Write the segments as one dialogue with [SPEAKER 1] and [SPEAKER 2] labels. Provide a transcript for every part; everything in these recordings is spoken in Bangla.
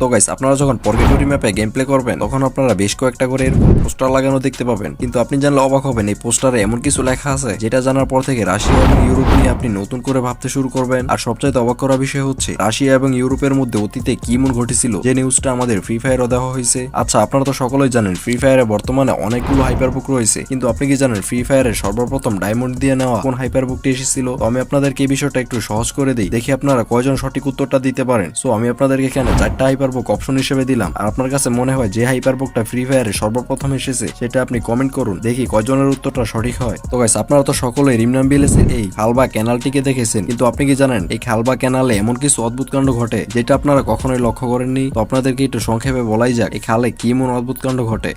[SPEAKER 1] তো গাইস আপনারা যখন পর্গেটরি ম্যাপে গেম প্লে করবেন, তখন আপনারা বেশ কয়েকটা করে এরকম পোস্টার লাগানো দেখতে পাবেন। কিন্তু আপনি জানলে অবাক হবেন, এই পোস্টারে এমন কিছু লেখা আছে, যেটা জানার পর থেকে রাশিয়া এবং ইউরোপ নিয়ে আপনি নতুন করে ভাবতে শুরু করবেন। আর সবচাইতে অবাক করা বিষয় হচ্ছে, রাশিয়া এবং ইউরোপের মধ্যে অতীতে কি মন ঘটেছিল, যে নিউজটা আমাদের ফ্রি ফায়ারও দেওয়া হয়েছে। আচ্ছা আপনারা তো সকলেই জানেন ফ্রি ফায়ারে বর্তমানে অনেকগুলো হাইপার বুক রয়েছে। কিন্তু আপনি কি জানেন ফ্রি ফায়ারে সর্বপ্রথম ডায়মন্ড দিয়ে নেওয়া কোন হাইপার বুকটি এসেছিল? তো আমি আপনাদেরকে এই বিষয়টা একটু সহজ করে দিই। দেখি আপনারা কয়জন সঠিক উত্তরটা দিতে পারেন। সো আমি আপনাদেরকে এখানে চারটা হাইপার বুক অপশন হিসেবে দিলাম। আর আপনার কাছে মনে হয় যে হাইপার বুকটা ফ্রি ফায়ারে সর্বপ্রথম এসেছে, সেটা আপনি কমেন্ট করুন, দেখি কয়জনের উত্তরটা সঠিক হয়। তো গাইস আপনারা তো সকলে রিমনাম বিলেসের এই খালবা ক্যানালটিকে দেখেছেন, কিন্তু আপনি কি জানেন, এই খালবা ক্যানালে এমন কিছু অদ্ভুত কাণ্ড ঘটে, যেটা আপনারা কখনোই লক্ষ্য করেননি? তো আপনাদেরকে একটু সংক্ষেপে বলাই যাক, এই খালে কি এমন অদ্ভুত কাণ্ড ঘটে?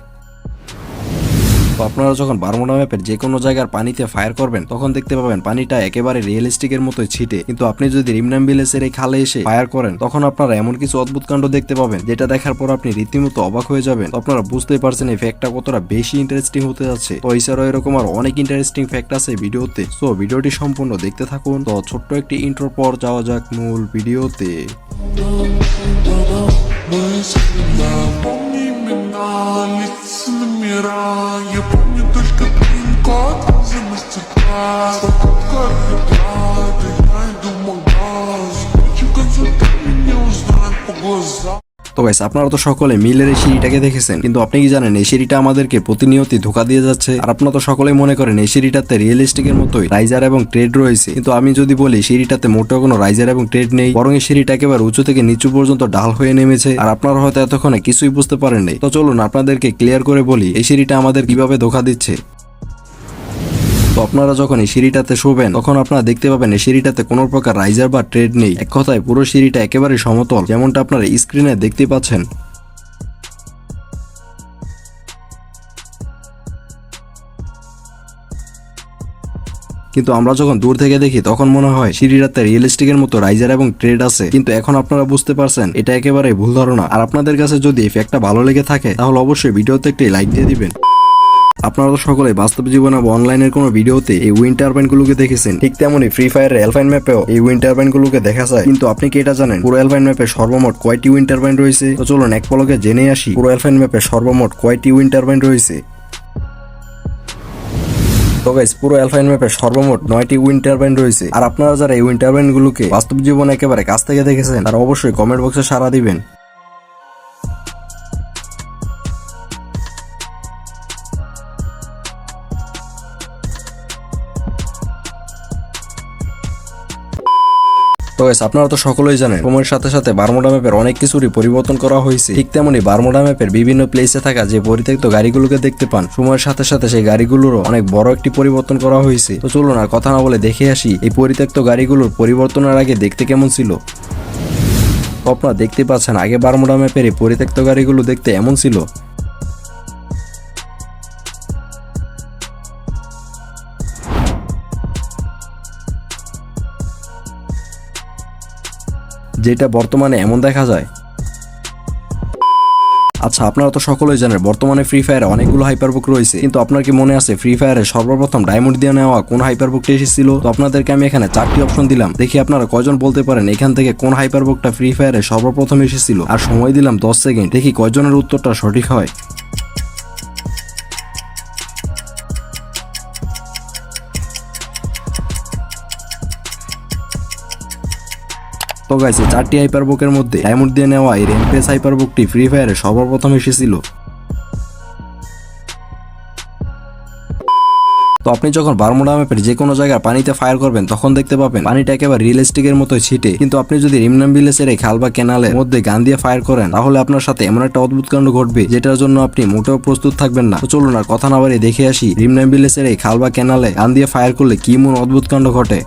[SPEAKER 1] তো আপনারা যখন বারমুডা ম্যাপের যে কোনো জায়গার পানিতে ফায়ার করবেন, তখন দেখতে পাবেন পানিটা একেবারে রিয়েলিস্টিকের মতোই ছিটে। কিন্তু আপনি যদি রিমনাম বিলেসের এই খালে এসে ফায়ার করেন, তখন আপনারা এমন কিছু অদ্ভুত কাণ্ড দেখতে পাবেন, যেটা দেখার পর আপনি রীতিমতো অবাক হয়ে যাবেন। আপনারা বুঝতেই পারছেন এই ফ্যাক্টটা কতটা বেশি ইন্টারেস্টিং হতে যাচ্ছে। তো এছাড়াও এরকম আর অনেক ইন্টারেস্টিং ফ্যাক্ট আছে ভিডিওতে। সো ভিডিওটি সম্পূর্ণ দেখতে থাকুন। তো ছোট্ট একটি ইন্ট্রোর পর যাওয়া যাক মূল ভিডিওতে।
[SPEAKER 2] Имена, лица номера. Я помню только пин-код за мастер-класс Покупка еда, да я иду в магаз Хочу консультант меня узнать по глазам
[SPEAKER 1] তো গাইস আপনারা তো সকলে মিলের এই সিঁড়িটাকে দেখেছেন, কিন্তু আপনি কি জানেন এই সিঁড়িটা আমাদেরকে প্রতিনিয়তই ধোকা দিয়ে যাচ্ছে? আর আপনারা তো সকলেই মনে করেন এই সিঁড়িটাতে রিয়েলিস্টিকের মতোই রাইজার এবং ট্রেড রয়েছে। কিন্তু আমি যদি বলি সিঁড়িটাতে মোটেও কোনো রাইজার এবং ট্রেড নেই, বরং এই সিঁড়িটা একেবারে উঁচু থেকে নিচু পর্যন্ত ডাল হয়ে নেমেছে। আর আপনারা হয়তো এতক্ষণে কিছুই বুঝতে পারেন নাই তো চলুন আপনাদেরকে ক্লিয়ার করে বলি, এই সিঁড়িটা আমাদের কীভাবে ধোকা দিচ্ছে। আপনারা যখন এই সিঁড়িটাতে শোবেন, তখন আপনারা দেখতে পাবেন এই সিঁড়িটাতে কোনো প্রকার রাইজার বা ট্রেড নেই। এক কথায় পুরো সিঁড়িটা একেবারে সমতল, যেমনটা আপনারা স্ক্রিনে দেখতে পাচ্ছেন। কিন্তু আমরা যখন দূর থেকে দেখি, তখন মনে হয় সিঁড়িটাতে রিয়েলিস্টিকের মতো রাইজার এবং ট্রেড আছে। কিন্তু এখন আপনারা বুঝতে পারছেন, এটা একেবারে ভুল ধারণা। আর আপনাদের কাছে যদি এই ফ্যাক্টটা ভালো লেগে থাকে, তাহলে অবশ্যই ভিডিওতে একটি লাইক দিয়ে দিবেন। আপনারা তো সকলে বাস্তব জীবনে বা অনলাইনের কোনো ভিডিওতে এই উইন্ড টারবাইন গুলোকে দেখেছেন। ঠিক তেমনই ফ্রি ফায়ার এলফাইন ম্যাপেও এই উইন্ড টারবাইন গুলোকে দেখা যায়। কিন্তু আপনি কি এটা জানেন? পুরো এলফাইন ম্যাপে সর্বমোট কয়টি উইন্ড রয়েছে? তো চলুন এক পলকে জেনে আসি, পুরো এলফাইন ম্যাপে সর্বমোট কয়টি উইন্ড রয়েছে? তো গাইস পুরো অ্যালফাইন ম্যাপে সর্বমোট নয়টি উইন্ড টারবাইন রয়েছে। আর আপনারা যারা এই উইন্ড টারবাইন গুলোকে বাস্তব জীবনে একেবারে কাছ থেকে দেখেছেন, তারা অবশ্যই কমেন্ট বক্সে সাড়া দিবেন। আপনারা তো সকলেই জানেন, সময়ের সাথে সাথে বারমোডা ম্যাপের অনেক কিছুরই পরিবর্তন করা হয়েছে। ঠিক তেমনি বারমোডা ম্যাপের বিভিন্ন প্লেসে থাকা যে পরিত্যক্ত গাড়িগুলোকে দেখতে পান, সময়ের সাথে সাথে সেই গাড়িগুলোরও অনেক বড় একটি পরিবর্তন করা হয়েছে। তো চলুন আর কথা না বলে দেখে আসি এই পরিত্যক্ত গাড়িগুলোর পরিবর্তনের আগে দেখতে কেমন ছিল। আপনারা দেখতে পাচ্ছেন, আগে বারমোডা ম্যাপের এই পরিত্যক্ত গাড়িগুলো দেখতে এমন ছিল। যেটা বর্তমানে এমন দেখা যায়। আচ্ছা আপনারা তো সকলেই জানেন, বর্তমানে ফ্রি ফায়ারে অনেকগুলো হাইপার বুক রয়েছে। কিন্তু আপনার কি মনে আছে ফ্রি ফায়ারে সর্বপ্রথম ডায়মন্ড দিয়ে নেওয়া কোন হাইপার বুকটা এসেছিল? তো আপনাদেরকে আমি এখানে চারটি অপশন দিলাম। দেখি আপনারা কয়জন বলতে পারেন এখান থেকে কোন হাইপার বুকটা ফ্রি ফায়ারে সর্বপ্রথম এসেছিল। আর সময় দিলাম দশ সেকেন্ড। দেখি কয়জনের উত্তরটা সঠিক হয়। তো গাইছে চারটি হাইপার বুকের মধ্যে ডায়মন্ড দিয়ে নেওয়া এই রেমপ্রেস হাইপার বুকটি ফ্রি ফায়ারে সর্বপ্রথম এসেছিল। তো আপনি যখন বারমুডা ম্যাপের যে কোনো জায়গায় পানিতে ফায়ার করবেন, তখন দেখতে পাবেন পানিটা একেবারে রিয়েলিস্টিকের মতো ছিটে। কিন্তু আপনি যদি রিমনাম বিলেসের এই খাল বা কেনালের মধ্যে গান দিয়ে ফায়ার করেন, তাহলে আপনার সাথে এমন একটা অদ্ভুত কাণ্ড ঘটবে, যেটার জন্য আপনি মোটেও প্রস্তুত থাকবেন না। তো চলুন আর কথা না বাড়িয়ে দেখে আসি রিমনাম বিলেসের এই খাল বা কেনালে গান দিয়ে ফায়ার করলে কি মন অদ্ভুত কাণ্ড ঘটে।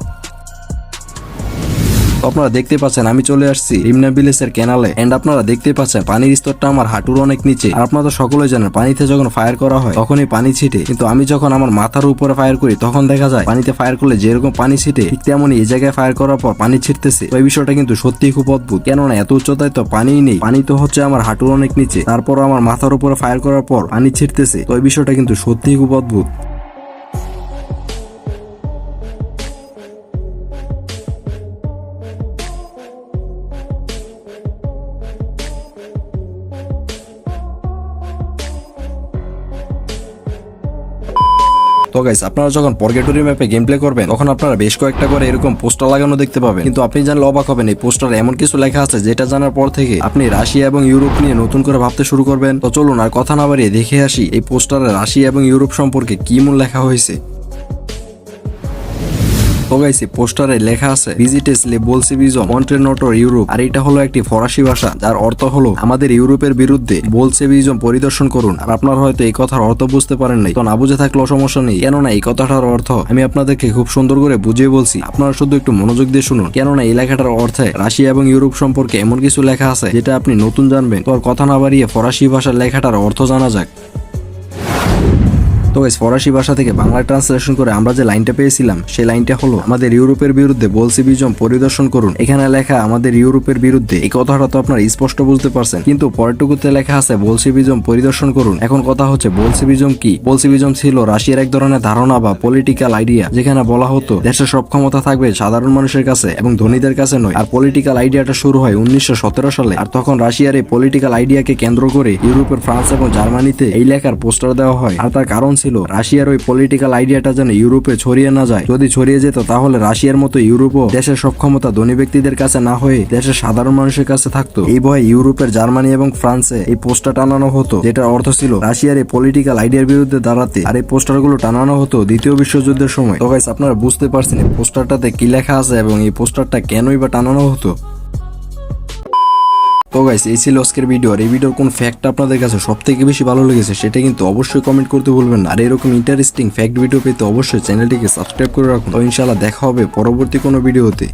[SPEAKER 1] আপনারা দেখতে পাচ্ছেন, আমি চলে আসছি রিমনা বিলেসের ক্যানালে এন্ড আপনারা দেখতে পাচ্ছেন, পানির স্তরটা আমার হাঁটুর অনেক নিচে। আর আপনারা সকলে জানেন, পানিতে যখন ফায়ার করা হয়, তখনই পানি ছিটে। কিন্তু আমি যখন আমার মাথার উপরে ফায়ার করি, তখন দেখা যায়, পানিতে ফায়ার করলে যেরকম পানি ছিটে, ঠিক তেমনই এই জায়গায় ফায়ার করার পর পানি ছিটতেছে। এই বিষয়টা কিন্তু সত্যিই খুব অদ্ভুত। কেননা এত উচ্চতায় তো পানিই নেই। পানি তো হচ্ছে আমার হাঁটুর অনেক নিচে। তারপর আমার মাথার উপরে ফায়ার করার পর পানি ছিটতেছে। এই বিষয়টা কিন্তু সত্যিই খুব অদ্ভুত। তো গাইস আপনারা যখন পর্গেটরি ম্যাপে গেম প্লে করবেন, তখন আপনারা বেশ কয়েকটা করে এরকম পোস্টার লাগানো দেখতে পাবেন। কিন্তু আপনি জানলে অবাক হবেন, এই পোস্টারে এমন কিছু লেখা আছে যেটা জানার পর থেকে আপনি রাশিয়া এবং ইউরোপ নিয়ে নতুন করে ভাবতে শুরু করবেন। তো চলুন আর কথা না বাড়িয়ে দেখে আসি এই পোস্টারে রাশিয়া এবং ইউরোপ সম্পর্কে কি মূল লেখা হয়েছে। তো এই পোস্টারে লেখা আছে ভিজিটেস লে বোলসেভিজম মন্টেনটর ইউরোপ আর এটা হলো একটি ফরাসি ভাষা, যার অর্থ হলো, আমাদের ইউরোপের বিরুদ্ধে বোলসেভিজম পরিদর্শন করুন। আর আপনার হয়তো এই কথার অর্থ বুঝতে পারেন নাই। তো না বুঝে থাকলেও সমস্যা নেই, কেননা এই কথাটার অর্থ আমি আপনাদেরকে খুব সুন্দর করে বুঝিয়ে বলছি। আপনারা শুধু একটু মনোযোগ দিয়ে শুনুন, কেননা এই লেখাটার অর্থে রাশিয়া এবং ইউরোপ সম্পর্কে এমন কিছু লেখা আছে, যেটা আপনি নতুন জানবেন। তো কথা না বাড়িয়ে ফরাসি ভাষার লেখাটার অর্থ জানা যাক। তো গাইস ফরাসি ভাষা থেকে বাংলা ট্রান্সলেশন করে আমরা যে লাইনটা পেয়েছিলাম, সেই লাইনটা হলো, আমাদের ইউরোপের বিরুদ্ধে বলসিবিজম পরিদর্শন করুন। এখানে লেখা, আমাদের ইউরোপের বিরুদ্ধে। এই কথাটা তো আপনারা স্পষ্ট বুঝতে পারছেন। কিন্তু পরেরটুকুতে লেখা আছে বলসিবিজম পরিদর্শন করুন। এখন কথা হচ্ছে বলসিবিজম কি? বলসিবিজম ছিল রাশিয়ার এক ধরনের ধারণা বা পলিটিক্যাল আইডিয়া যেখানে বলা হতো, দেশের সব ক্ষমতা থাকবে সাধারণ মানুষের কাছে এবং ধনীদের কাছে নয়। আর পলিটিক্যাল আইডিয়াটা শুরু হয় উনিশশো সতেরো সালে। আর তখন রাশিয়ার এই পলিটিক্যাল আইডিয়াকে কেন্দ্র করে ইউরোপের ফ্রান্স এবং জার্মানিতে এই লেখার পোস্টার দেওয়া হয়। আর তার কারণ ছিল, রাশিয়ার ওই পলিটিক্যাল আইডিয়াটা যেন ইউরোপে ছড়িয়ে না যায়। যদি ছড়িয়ে যেত, তাহলে রাশিয়ার মতো ইউরোপও দেশের সব ক্ষমতা ধনী ব্যক্তিদের কাছে না হয়ে দেশের সাধারণ মানুষের কাছে থাকতো। এই ভয়ে ইউরোপের জার্মানি এবং ফ্রান্সে এই পোস্টার টানানো হতো, যেটার অর্থ ছিল রাশিয়ার এই পলিটিক্যাল আইডিয়ার বিরুদ্ধে দাঁড়াতে। আর এই পোস্টারগুলো টানানো হতো দ্বিতীয় বিশ্বযুদ্ধের সময়। তো গাইস আপনারা বুঝতে পারছেন এই পোস্টারটাতে কি লেখা আছে এবং এই পোস্টারটা কেনই বা টানানো হতো? তো গাইস এই ছিল আজকের ভিডিও আর এই ভিডিওর কোন ফ্যাক্ট আপনাদের কাছে সব থেকে বেশি ভালো লেগেছে সেটা কিন্তু অবশ্যই কমেন্ট করতে ভুলবেন না। আর এরকম ইন্টারেস্টিং ফ্যাক্ট ভিডিও পেতে অবশ্যই চ্যানেলটিকে সাবস্ক্রাইব করে রাখুন। তো ইনশাআল্লাহ দেখা হবে পরবর্তী কোনো ভিডিওতে